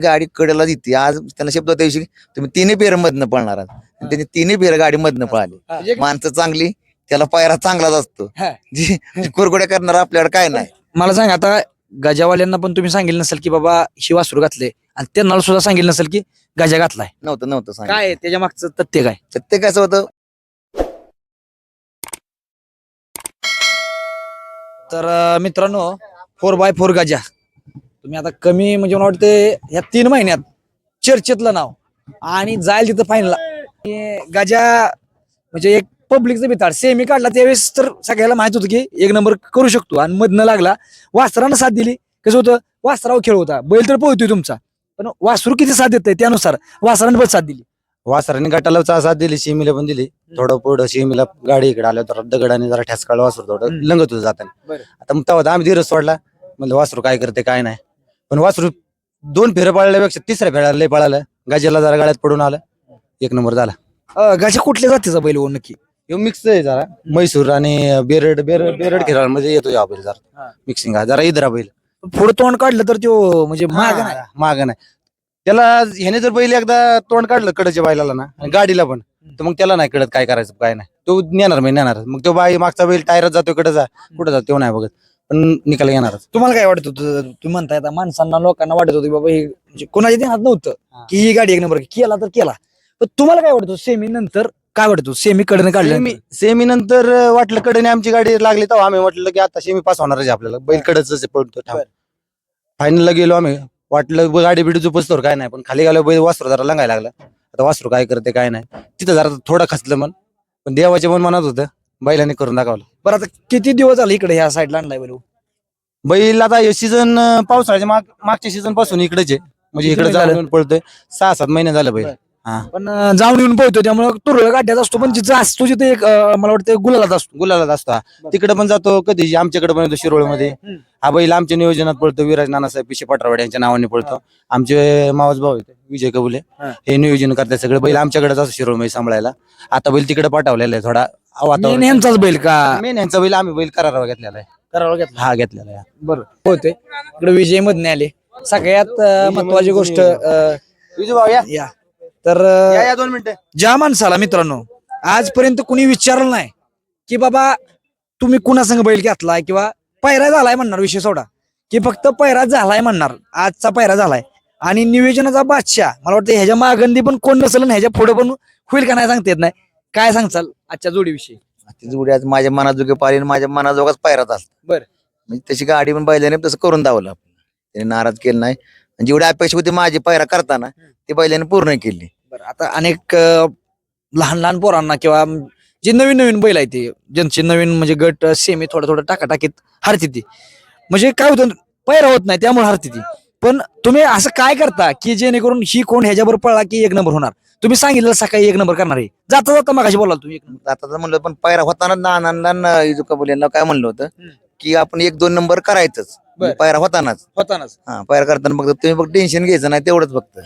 गाडी कडेला देते आज त्यांना शब्द होता दिवशी तुम्ही तिन्ही फेर मधनं पळणार आहात. आणि त्यांनी तिन्ही फेर गाडी मधनं पळाली. म्हणजे माणसं चांगली त्याला पायरा चांगलाच असतो. हा. जी कुरकुड्या करणार आपल्याकडे काय नाही. मला सांग आता गजावाल्यांना पण तुम्ही सांगितलं नसेल की बाबा शिवासूर घातले आणि त्यांना सुद्धा सांगितलं नसेल की गजा घातलाय. नव्हतं नव्हतं सांग काय आहे त्याच्या मागचं तथ्य काय? ते कसं होतं? तर अं, मित्रांनो फोर बाय फोर गजा. तुम्ही आता कमी म्हणजे मला वाटतं या तीन महिन्यात चर्चेतलं नाव. आणि जाईल तिथं फायनल गजा म्हणजे एक पब्लिकचं बिताड सेमी काढला त्यावेळेस तर सगळ्याला माहीत होतं की एक नंबर करू शकतो. आणि मधनं लागला. वासरानं साथ दिली. कसं होतं? वासराव खेळ होता. बैल तर पोहतोय तुमचा. पण वासरू किती साथ देतंय त्यानुसार? वासरानं पण साथ दिली. वासराने गटाला साथ दिली शिमीला पण दिली. थोडं पुढं शिमीला गाडी इकडे आल्या तर दगडाने जरा ठेसकाळ वासरू थोडं. लंगत होतं जाताना. आता मग तेव्हा आम्ही धीरच सोडला. म्हणलं वासरू काय करते काय नाही. पण वासरू दोन फेऱ्या पळल्यापेक्षा तिसऱ्या फेऱ्याला लय पळालं. गाजेला जरा गाड्यात पडून आलं. एक नंबर झाला. अं, गजा कुठल्या जातीचा बैल हो नक्की? ह्यो मिक्स आहे जरा. म्हैसूर आणि बेरड बेरड बेरड खेळामध्ये येतो या बैल हा. जरा मिक्सिंग हा. जरा इधरा बैल. पुढे तोंड काढलं तर तो म्हणजे माग नाही. माग नाही. त्याला ह्याने जर बैल एकदा तोंड काढलं कडच्या बैलाला ना आणि गाडीला पण तर मग त्याला नाही कळत काय करायचं काय नाही. तो नेणार म्हणजे नेणार. मग तो बाई मागचा बैल टायरात जातो कडे जा कुठं जातो तो नाही बघत. पण निकाल येणारच. तुम्हाला काय वाटत होतं? तुम्ही म्हणताय आता माणसांना लोकांना वाटत होतं बाबा हे म्हणजे कोणाच्या ध्यानात नव्हतं. की ही गाडी एक नंबर केला तर केला. पण तुम्हाला काय वाटतं सेमी नंतर काय वाटतं सेमी कडनं काढलं सेमी सेमी नंतर वाटलं कडे आमची गाडी लागली तेव्हा आम्ही म्हटलं की आता सेमी पास होणारच आहे आपल्याला. बैल कडच पडतो. फायनलला गेलो आम्ही. वाटलं गाडी बिडी झोपसतोर काय नाही पण खाली गेलो बैल वासरू जरा लंगायला लागला. आता वासरू काय करते काय नाही. तिथं जरा थोडं खचलं मन. पण देवाच्या मन मनात होतं बैलाने करून दाखवलं. बरं आता किती दिवस झाले इकडे ह्या साईडला आणलाय बैल? बैल आता हे सीझन पावसाळ्याच्या माग मागच्या सीझनपासून इकडेच आहे. म्हणजे किती इकडे महिने झाले? पळतोय. सहा सात महिने झालं बैल. बर. हा. पण अं, जाऊन येऊन पोहतो त्यामुळे तुरळ गाड्यात असतो पण जिथं असतो जिथे एक अं, मला वाटतं गुलालात असतो. गुलालाच असतो हा. बर. तिकडे पण जातो कधी? आमच्याकडे पण येतो शिरोळमध्ये. हम्म. हा बैल आमच्या नियोजनात पळतो विराज नानासाहेब पिशे पटरावड यांच्या नावाने पळतो. आमचे मावस भाऊ आहेत विजय कबुले. हा. हे नियोजन करतात सगळे. बैल आमच्याकडेच असतो शिरोळमध्ये सांभाळायला. आता बैल तिकडे पाठवलेला आहे थोडा वातावरण. बैल का? मेन यांचा बैल आम्ही बैल करारावा घेतलेला आहे. करावं घेतला. हा घेतलेला आहे. बरं. होते इकडे विजय मधने आले. सगळ्यात अं, महत्वाची गोष्ट अं, भाऊ या. या. तर अं, या, या दोन मिनिटं. ज्या माणसाला मित्रांनो आजपर्यंत कुणी विचारलं नाही की बाबा तुम्ही कुणासंग बैल घेतलाय किंवा पैरा झालाय म्हणणार विषय सोडा. की फक्त पैरा झालाय म्हणणार आजचा पैरा झालाय. आणि नियोजनाचा बादशाह मला वाटतं ह्याच्या मागंदी पण कोण नसेल आणि ह्याच्या पुढे पण होईल का नाही सांगता येत नाही. काय सांगचाल आजच्या जोडीविषयी? ती जोडी आज माझ्या मनाजोगे आणि माझ्या मनाजोगाच पायरा झाला. बरं. म्हणजे त्याची गाडी पण बैलाने तसं करून दावलं आपल्याला त्याने नाराज केलं नाही. आणि जेवढी अपेक्षा होती माझी पायरा करताना ती बैलाने पूर्ण केली. बरं आता अनेक अं, लहान लहान पोरांना किंवा जे नवीन नवीन बैल आहे ते ज्यांचे नवीन म्हणजे गट सेमी थोडं थोडं टाकाटाकीत हरती ती. म्हणजे काय होतं पैरा होत नाही त्यामुळे हरती ती. पण तुम्ही असं काय करता की जेणेकरून ही कोण ह्याच्याबरोबर पळला की एक नंबर होणार? तुम्ही सांगितलं सकाळी एक नंबर करणार आहे. जाता जाता मगाशी बोलाल तुम्ही एक नंबर. आता तर म्हणलं पण पायरा होताना नानांना यांना काय म्हणलं होतं? हम्म. की आपण एक दोन नंबर करायचंच. बरं. पायरा होतानाच. होतानाच. हा पायरा करताना फक्त तुम्ही फक्त टेन्शन घ्यायचं नाही तेवढंच फक्त.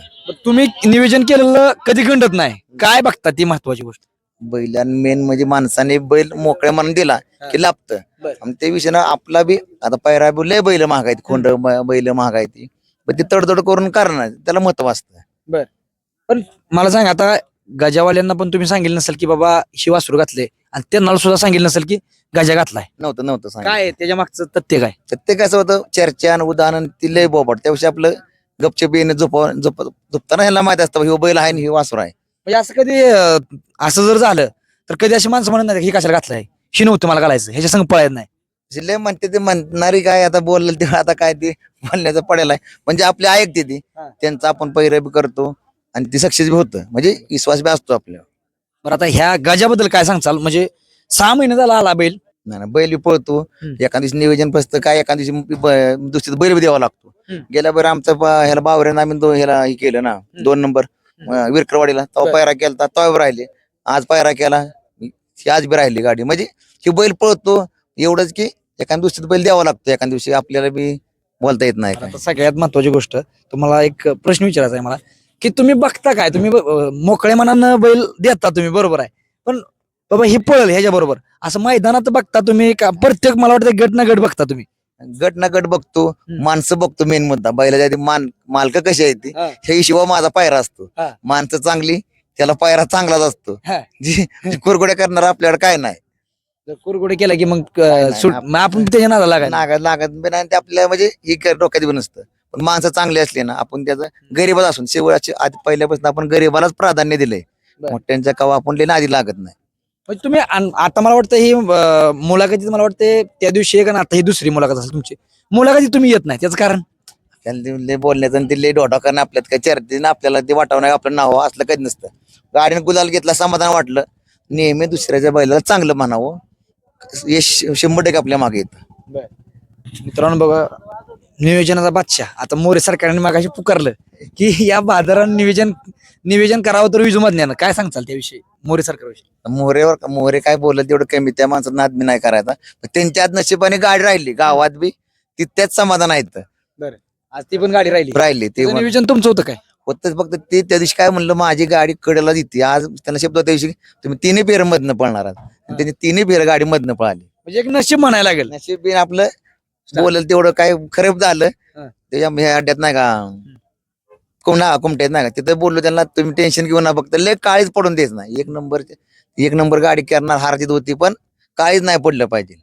तुम्ही नियोजन केलेलं कधी गंडत नाही? काय बघता ती महत्वाची गोष्ट? बैलान मेन म्हणजे माणसाने बैल मोकळ्या मनाने दिला की लाभतं. बरं. आणि त्या विषयानं आपला बी आता पायरा बी लय बैल महागायती खोंड बैल महागायती. पण ती तडतड करून करणार त्याला महत्त्व असतं. मला सांग आता गजावाल्यांना पण तुम्ही सांगितलं नसेल की बाबा शिवासूर घातले आणि त्यांना सुद्धा सांगितलं नसेल की गजा घातलाय. नव्हतं नव्हतं सांग काय आहे त्याच्या मागचं तथ्य काय? ते कसं होतं चर्चा आणि उदाहरण ती लय बोबट त्याविषयी आपलं गपचप येणं झोप झोप झोपताना ह्याला माहीत असतं हे बैल आहे आणि हे वासुर आहे. म्हणजे असं कधी अं, असं जर झालं तर कधी अशी माणसं म्हणत नाही ही कशाला घातलंय? ही नव्हतं मला घालायचं ह्याच्या संग पळायत नाही. जे लय म्हणते ते म्हणणारी काय आता बोललं ते आता काय ते म्हणण्याचं पडेल आहे. म्हणजे आपली ऐकते ती. हा. त्यांचं आपण बी करतो आणि ती सक्सेस बी होतं. म्हणजे विश्वास बी असतो आपल्यावर. बरं आता ह्या गजाबद्दल काय सांगचाल म्हणजे सहा महिने झाला आला बैल. नाही ना, बैल बी पळतो. हम्म. एका दिवशी नियोजन फसतं काय एका दिवशी ब- दुसरीत बैल बी द्यावा लागतो. हम्म. गेल्या बरं आमचं ब- ह्याला बावऱ्यानं आम्ही दो- ह्याला हे केलं ना दोन नंबर अं, विरकरवाडीला. तेव्हा बरं. पायरा केला तेव्हा राहिले. आज पायरा केला ही आज बी राहिली गाडी. म्हणजे ही बैल पळतो एवढंच की एका दुसरीत बैल द्यावा लागतो एका दिवशी आपल्याला बी बोलता येत नाही. आता सगळ्यात महत्वाची गोष्ट तुम्हाला एक प्रश्न विचारायचा आहे मला की तुम्ही बघता काय? तुम्ही ब- अं, मोकळ्या मनानं बैल देता तुम्ही बरोबर आहे. पण बाबा ही पळल ह्याच्या बरोबर असं मैदानात बघता तुम्ही का? प्रत्येक मला वाटतं गट ना गट बघता तुम्ही. गट ना गट बघतो माणसं बघतो मेन मुद्दा. बैलाच्या आधी मान मालक कशी आहेत ती? हा. हे हिशोबा माझा पायरा असतो. हा. माणसं चांगली त्याला पायरा चांगलाच असतो. हा. जी जी कुरगुड्या करणार आपल्याकडे काय नाही. जर कुरकुडे केला की मग नाही, अं, सुट नाही. मग आपण त्याच्या नादा लागायला लागत नाही ते आपल्या म्हणजे हे कर- डोक्यात बी नसतं. पण माणसं चांगली असली ना आपण त्याचं गरीबच असून शेवटचे आधी पहिल्यापासून आपण गरीबालाच प्राधान्य दिलंय. बरं. मोठ्यांच्या कवा आपण लेणं आधी लागत नाही. म्हणजे तुम्ही आन- आता मला वाटतं ही अं, मुलाखतीत मला वाटतं त्या दिवशी एक आणि आता ही दुसरी मुलाखत असेल तुमची. मुलाखतीत तुम्ही येत नाही त्याचं कारण? त्याला ते लय बोलण्याचं आणि ते लय डोटा करणं आपल्यात काय चर्चेनं आपल्याला ते वाटावं आपलं नाव असलं कधी नसतं. गाडीने गुलाल घेतला समाधान वाटलं. नेहमी दुसऱ्याच्या बैलाला चांगलं म्हणावं. यश शंभर टक्के आपल्या मागे येतं मित्रांनो बघा नियोजनाचा बादशाह. आता मोरे सरकारने मागाशी पुकारलं की या बाजारात नियोजन नियोजन करावं तर विजू मधल्यानं काय सांगचाल त्याविषयी? मोरे सरकारविषयी. मोहरेवर मोहरे काय बोलत तेवढं कमी त्या माणसाचा नाद बी नाही करायचा. पण त्यांच्यात नशिबाने गाडी राहिली. गावात बी तिथ्याच समाधान आहेत. आज ती पण गाडी राहिली. राहिली ते नियोजन तुमचं होतं काय? होतच फक्त ते त्या दिवशी काय म्हणलं माझी गाडी कडेला देते आज त्यांना शब्द त्या दिवशी तुम्ही तिन्ही फेर मधनं पळणार आहात. आणि त्यांनी तिन्ही फेर गाडी मधनं पळाली. म्हणजे एक नशीब म्हणायला लागेल. नशीब बी आपलं बोलेल तेवढं काय खराब झालं. त्याच्या ह्या अड्ड्यात नाही का कोणा कुमट्यात नाही का तिथं बोललो त्यांना तुम्ही टेन्शन घेऊ ना फक्त लय काळीच पडून देत नाही. एक नंबर एक नंबर गाडी करणार हारजीत होती पण काळीच नाही पडलं पाहिजे.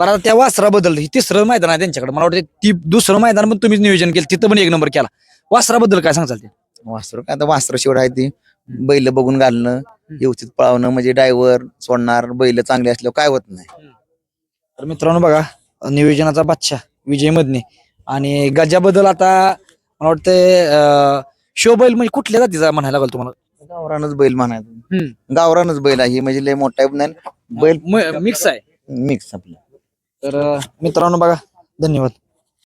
पण आता त्या वासराबद्दल हे तिसरं मैदान आहे त्यांच्याकडे. मला वाटतं ती दुसरं मैदान पण तुम्हीच नियोजन केलं तिथं पण एक नंबर केला. वासराबद्दल काय सांगचाल ते? वासरू काय आता वासरू शेवट आहे ती बैल बघून घालणं व्यवस्थित पळवणं म्हणजे ड्रायव्हर सोडणार बैल चांगले असल्यावर काय होत नाही. तर मित्रांनो बघा नियोजनाचा बादशाह विजय मधने आणि गजाबद्दल आता मला वाटतं शो बैल म्हणजे कुठल्या जातीचा म्हणायला लागल तुम्हाला? गावरानच बैल म्हणायचं. गावरानच बैल आहे हे म्हणजे लय मोठा नाही बैल मिक्स आहे. मिक्स आपलं. तर अं, मित्रांनो बघा धन्यवाद.